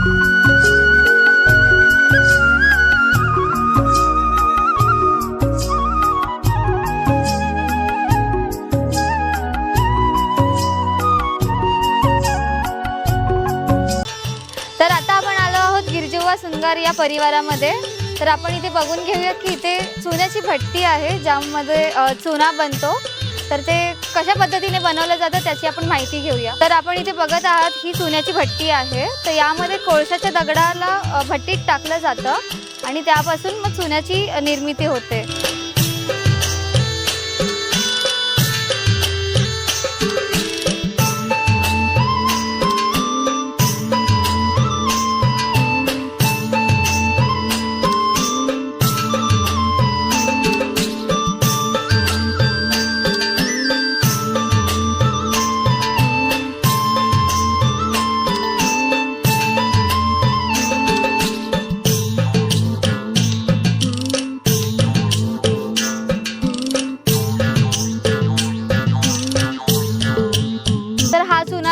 तर आता आपण आलो आहोत गिरजेवा सुंगार या परिवारामध्ये. तर आपण इथे बघून घेऊया की इथे चुन्याची भट्टी आहे ज्यामध्ये चुना बनतो. तर ते कशा पद्धतीने बनवलं जातं त्याची आपण माहिती घेऊया. तर आपण इथे बघत आहात ही चुन्याची भट्टी आहे. तर यामध्ये कोळशाच्या दगडाला भट्टीत टाकलं जातं आणि त्यापासून मग चुन्याची निर्मिती होते.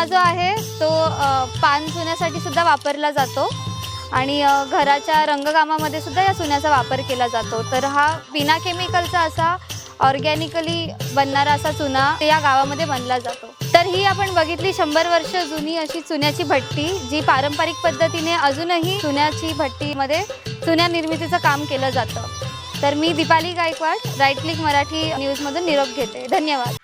जो आहे तो पान चुन्यासाठी सुद्धा वापरला जातो. आणि घराच्या रंगकामामध्ये सुद्धा या चुन्याचा वापर केला जातो. तर हा बिना केमिकलचा असा ऑर्गॅनिकली बनणारा असा चुना या गावामध्ये बनला जातो. तर ही आपण बघितली शंभर वर्ष जुनी अशी चुन्याची भट्टी जी पारंपरिक पद्धतीने अजूनही चुन्याची भट्टीमध्ये चुन्या निर्मितीचं काम केलं जातं. तर मी दीपाली गायकवाड राईट क्लिक मराठी न्यूजमधून निरोप घेते. धन्यवाद.